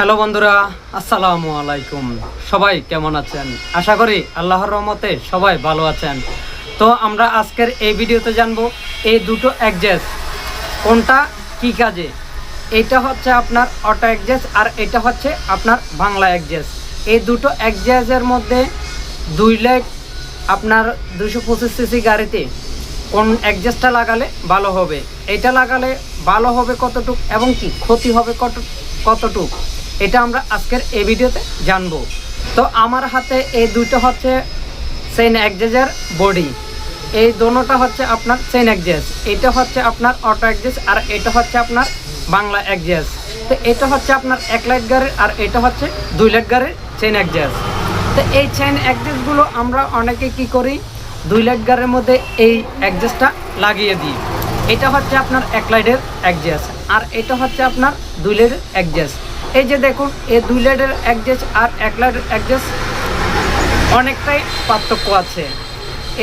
Hello বন্ধুরা, আসসালামু আলাইকুম। সবাই কেমন আছেন? আশা করি আল্লাহর রহমতে সবাই ভালো আছেন। তো আমরা আজকের এই ভিডিওতে জানব এই দুটো অ্যাডজাস্ট কোনটা কি কাজে? এটা হচ্ছে আপনার অটো অ্যাডজাস্ট আর এটা হচ্ছে আপনার বাংলা অ্যাডজাস্ট এই দুটো অ্যাডজাস্টের মধ্যে দুই লাখ আপনার দুশো পঁচিশ সিসি গাড়িতে কোন অ্যাডজাস্টটা লাগালে ভালো হবে? এটা লাগালে ভালো হবে কতটুক এবং কি ক্ষতি হবে কত কতটুক? এটা আমরা আজকের এই ভিডিওতে জানব। তো আমার হাতে এই দুটো হচ্ছে সেন অ্যাডজাস্টের বডি এই দোনোটা হচ্ছে আপনার সেন অ্যাডজাস্ট এটা হচ্ছে আপনার অটো অ্যাডজাস্ট আর এটা হচ্ছে আপনার বাংলা অ্যাডজাস্ট তো এটা হচ্ছে আপনার এক লাইট গাড়ির আর এটা হচ্ছে দুই লাইট গাড়ির চেন অ্যাডজাস্ট তো এই চেন অ্যাডজাস্টগুলো আমরা অনেকে কি করি? দুই লাইট গাড়ির মধ্যে এই অ্যাডজাস্টটা লাগিয়ে দিই। এটা হচ্ছে আপনার এক লাইটের অ্যাডজাস্ট আর এটা হচ্ছে আপনার দুই লাইটের অ্যাডজাস্ট এই যে দেখুন এই দুই লাইটের অ্যাডজাস্ট আর এক লাইটের অ্যাডজাস্ট অনেকটাই পার্থক্য আছে।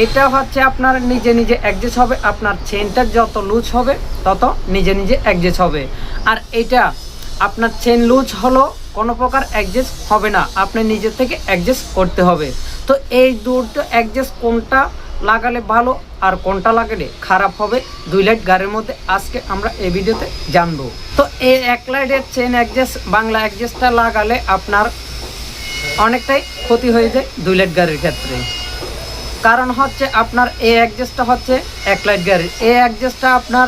এটা হচ্ছে আপনার নিজে নিজে অ্যাডজাস্ট হবে, আপনার চেনটা যত লুজ হবে, তত নিজে নিজে অ্যাডজাস্ট হবে। আর এটা আপনার চেন লুজ হলো, কোনো প্রকার অ্যাডজাস্ট হবে না, আপনি নিজে থেকে অ্যাডজাস্ট করতে হবে। তো এই দুটো অ্যাডজাস্ট কোনটা লাগালে ভালো আর কোনটা লাগালে খারাপ হবে দুই লাইট গাড়ির মধ্যে আজকে আমরা এই ভিডিওতে জানব। তো এই এক লাইটের চেন অ্যাডজাস্ট বাংলা অ্যাডজাস্টটা লাগালে আপনার অনেকটাই ক্ষতি হয়ে যায় দুই লাইট গাড়ির ক্ষেত্রে। কারণ হচ্ছে আপনার এই অ্যাডজাস্টটা হচ্ছে এক লাইট গাড়ির। এই অ্যাডজাস্টটা আপনার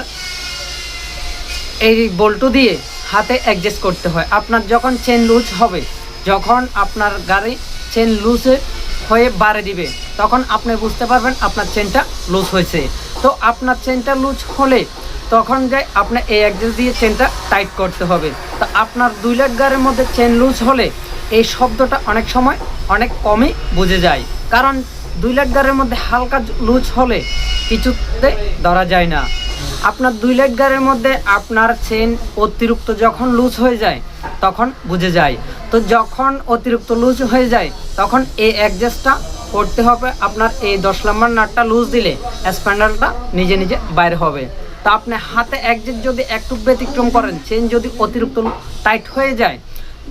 এই বল্টু দিয়ে হাতে অ্যাডজাস্ট করতে হয়। আপনার যখন চেন লুজ হবে, যখন আপনার গাড়ি চেন লুজ হয়ে বাড়ে দিবে, তখন আপনি বুঝতে পারবেন আপনার চেনটা লুজ হয়েছে। তো আপনার চেনটা লুজ হলে তখন যাই আপনার এই অ্যাডজাস্ট দিয়ে চেনটা টাইট করতে হবে। তো আপনার দুই লাখ গাড়ির মধ্যে চেন লুজ হলে এই শব্দটা অনেক সময় অনেক কমই বুঝে যায়। কারণ দুই লাখ গাড়ির মধ্যে হালকা লুজ হলে কিছুতে ধরা যায় না। আপনার দুই লাখ গাড়ির মধ্যে আপনার চেন অতিরিক্ত যখন লুজ হয়ে যায়, তখন বুঝে যায়। তো যখন অতিরিক্ত লুজ হয়ে যায়, তখন এই অ্যাডজাস্টটা করতে হবে। আপনার এই দশ নম্বর নাটটা লুজ দিলে স্প্যান্ডালটা নিজে নিজে বাইরে হবে। তা আপনি হাতে অ্যাডজাস্ট যদি একটু ব্যতিক্রম করেন চেন যদি অতিরিক্ত টাইট হয়ে যায়,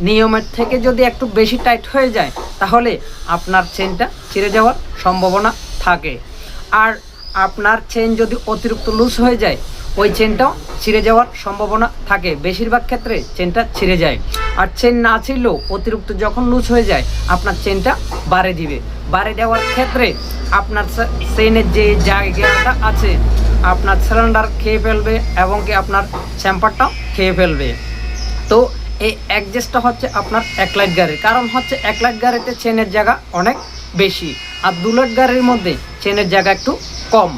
নিয়মের থেকে যদি একটু বেশি টাইট হয়ে যায়, তাহলে আপনার চেনটা ছিঁড়ে যাওয়ার সম্ভাবনা থাকে। আর আপনার চেন যদি অতিরিক্ত লুজ হয়ে যায় ওই চেনটাও ছিঁড়ে যাওয়ার সম্ভাবনা থাকে। বেশিরভাগ ক্ষেত্রে চেনটা ছিঁড়ে যায়। আর চেন না ছিঁড়লেও অতিরিক্ত যখন লুজ হয়ে যায়, আপনার চেনটা বাড়ে দিবে। বাড়ে দেওয়ার ক্ষেত্রে আপনার চেনের যে জায়গাটা আছে, আপনার সিলিন্ডার খেয়ে ফেলবে এবং কি আপনার চ্যাম্পারটাও খেয়ে ফেলবে। তো এই অ্যাডজাস্টটা হচ্ছে আপনার এক লাইট গাড়ির। কারণ হচ্ছে এক লাইট গাড়িতে চেনের জায়গা অনেক বেশি। আর দু লাইট গাড়ির মধ্যে চেনের জায়গা একটু কম।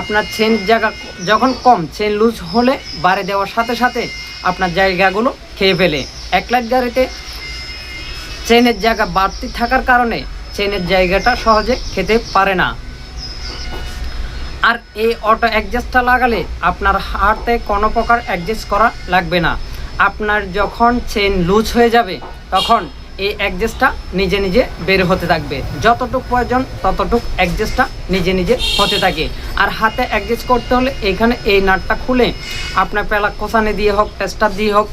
আপনার চেন জায়গা যখন কম, চেন লুজ হলে বাড়ে দেওয়ার সাথে সাথে আপনার জায়গাগুলো খেয়ে ফেলে। এক লাইট গাড়িতে চেনের জায়গা বাড়তি থাকার কারণে চেনের জায়গাটা সহজে খেতে পারে না। আর এই অটো অ্যাডজাস্টটা লাগালে আপনার হাতে কোনো প্রকার অ্যাডজাস্ট করা লাগবে না। আপনার যখন চেন লুজ হয়ে যাবে, তখন এই অ্যাডজাস্টটা নিজে নিজে বের হতে থাকবে। যতটুক প্রয়োজন ততটুক অ্যাডজাস্টটা নিজে নিজে হতে থাকে। আর হাতে অ্যাডজাস্ট করতে হলে এখানে এই নাটটা খুলে আপনার পেলা কোসানে দিয়ে হোক টেস্টার দিয়ে হোক,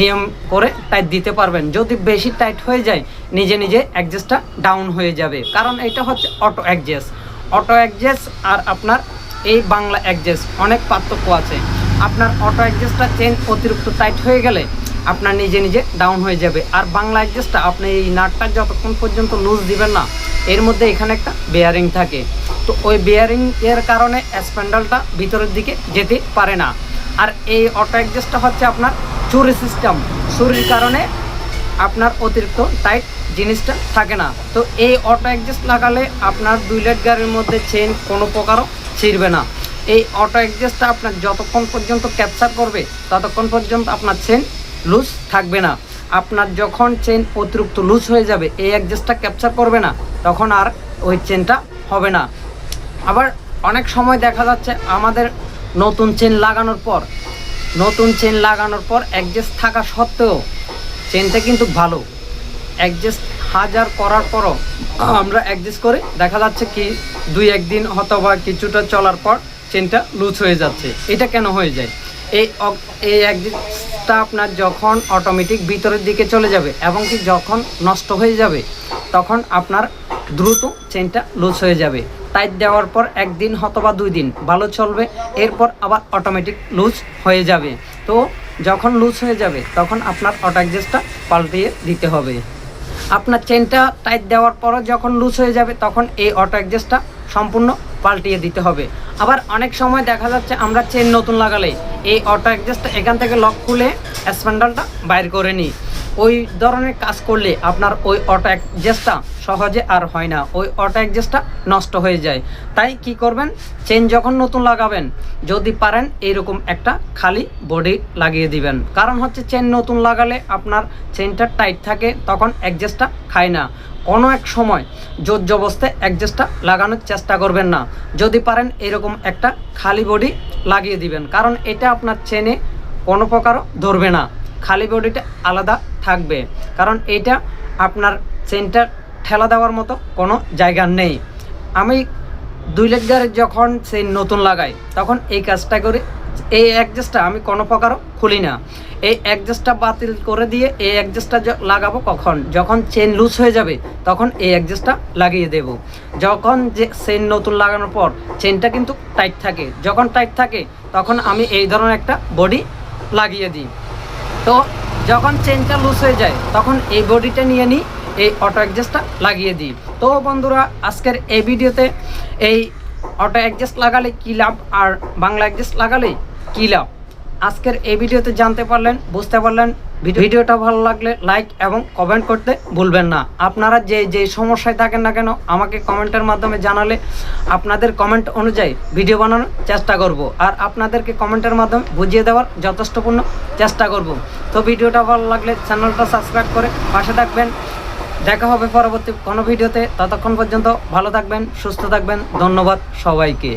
নিয়ম করে টাইট দিতে পারবেন। যদি বেশি টাইট হয়ে যায়, নিজে নিজে অ্যাডজাস্টটা ডাউন হয়ে যাবে। কারণ এটা হচ্ছে অটো অ্যাডজাস্ট অটো অ্যাডজাস্ট আর আপনার এই বাংলা অ্যাডজাস্ট অনেক পার্থক্য আছে। আপনার অটো অ্যাডজাস্টটা চেন অতিরিক্ত টাইট হয়ে গেলে আপনার নিজে নিজে ডাউন হয়ে যাবে। আর বাংলা অ্যাডজাস্টটা আপনি এই নাটটা যতক্ষণ পর্যন্ত লুজ দিবেন না, এর মধ্যে এখানে একটা বেয়ারিং থাকে। তো ওই বেয়ারিং এর কারণে স্প্যান্ডালটা ভিতরের দিকে যেতে পারে না। আর এই অটো অ্যাডজাস্টটা হচ্ছে আপনার চুরি সিস্টেম চুরির কারণে আপনার অতিরিক্ত টাইট জিনিসটা থাকে না। তো এই অটো অ্যাডজাস্ট লাগালে আপনার দুই লাইট গাড়ির মধ্যে চেন কোনো প্রকারও ছিঁড়বে না। এই অটো অ্যাডজাস্টটা আপনার যতক্ষণ পর্যন্ত ক্যাপচার করবে, ততক্ষণ পর্যন্ত আপনার চেন লুজ থাকবে না। আপনার যখন চেন অতিরিক্ত লুজ হয়ে যাবে, এই অ্যাডজাস্টটা ক্যাপচার করবে না, তখন আর ওই চেনটা হবে না। আবার অনেক সময় দেখা যাচ্ছে আমাদের নতুন চেন লাগানোর পর, নতুন চেন লাগানোর পর অ্যাডজাস্ট থাকা সত্ত্বেও চেনটা কিন্তু ভালো। অ্যাডজাস্ট হাজার করার পরও আমরা অ্যাডজাস্ট করে দেখা যাচ্ছে কি দুই একদিন অথবা কিছুটা চলার পর চেনটা লুজ হয়ে যাচ্ছে। এটা কেন হয়ে যায়? এই এই অ্যাডজাস্টটা আপনার যখন অটোমেটিক ভিতরের দিকে চলে যাবে এবং কি যখন নষ্ট হয়ে যাবে, তখন আপনার দ্রুত চেনটা লুজ হয়ে যাবে। টাইট দেওয়ার পর একদিন অথবা দুই দিন ভালো চলবে, এরপর আবার অটোমেটিক লুজ হয়ে যাবে। তো যখন লুজ হয়ে যাবে, তখন আপনার অটো অ্যাডজাস্টটা পাল্টিয়ে দিতে হবে। আপনার চেনটা টাইট দেওয়ার পরও যখন লুজ হয়ে যাবে, তখন এই অটো অ্যাডজাস্টটা সম্পূর্ণ পাল্টিয়ে দিতে হবে। আবার অনেক সময় দেখা যাচ্ছে আমরা চেন নতুন লাগালে এই অটো অ্যাডজাস্টটা এখান থেকে লক খুলে স্প্যান্ডালটা বাইর করে নিই। ওই ধরনের কাজ করলে আপনার ওই অটো অ্যাডজাস্টটা সহজে আর হয় না, ওই অটো অ্যাডজাস্টটা নষ্ট হয়ে যায়। তাই কি করবেন? চেন যখন নতুন লাগাবেন, যদি পারেন এরকম একটা খালি বডি লাগিয়ে দিবেন। কারণ হচ্ছে চেন নতুন লাগালে আপনার চেনটা টাইট থাকে, তখন অ্যাডজাস্টটা খায় না। কোনো এক সময় জোর জবস্থায় অ্যাডজাস্টটা লাগানোর চেষ্টা করবেন না। যদি পারেন এরকম একটা খালি বডি লাগিয়ে দিবেন, কারণ এটা আপনার চেনে কোনো প্রকারও ধরবে না। খালি বডিটা আলাদা থাকবে, কারণ এটা আপনার চেনটা ঠেলা দেওয়ার মতো কোনো জায়গা নেই। আমি দুই লেগারের যখন চেন নতুন লাগাই, তখন এই কাজটা করে এই অ্যাডজাস্টটা আমি কোনো প্রকারও খুলি না। এই অ্যাডজাস্টটা বাতিল করে দিয়ে এই অ্যাডজাস্টটা লাগাবো কখন? যখন চেন লুজ হয়ে যাবে, তখন এই অ্যাডজাস্টটা লাগিয়ে দেব। যখন যে চেন নতুন লাগানোর পর চেনটা কিন্তু টাইট থাকে। যখন টাইট থাকে, তখন আমি এই ধরনের একটা বডি লাগিয়ে দিই। তো যখন চেনটা লুজ হয়ে যায়, তখন এই বডিটা নিয়ে নিই, এই অটো অ্যাডজাস্টটা লাগিয়ে দিই। তো বন্ধুরা, আজকের এই ভিডিওতে এই অটো অ্যাডজাস্ট লাগালে কী লাভ আর বাংলা অ্যাডজাস্ট লাগালে কী লাভ? আজকের এই ভিডিওতে জানতে পারলেন, বুঝতে পারলেন ভিডিওটা ভালো লাগলে লাইক এবং কমেন্ট করতে ভুলবেন না। আপনারা যে যে সমস্যায় থাকেন না কেন, আমাকে কমেন্টের মাধ্যমে জানালে আপনাদের কমেন্ট অনুযায়ী ভিডিও বানানোর চেষ্টা করব। আর আপনাদেরকে কমেন্টের মাধ্যমে বুঝিয়ে দেওয়ার যথেষ্টপূর্ণ চেষ্টা করব। তো ভিডিওটা ভালো লাগলে চ্যানেলটা সাবস্ক্রাইব করে পাশে থাকবেন। দেখা হবে পরবর্তী কোনো ভিডিওতে। ততক্ষণ পর্যন্ত ভালো থাকবেন সুস্থ থাকবেন। ধন্যবাদ সবাইকে।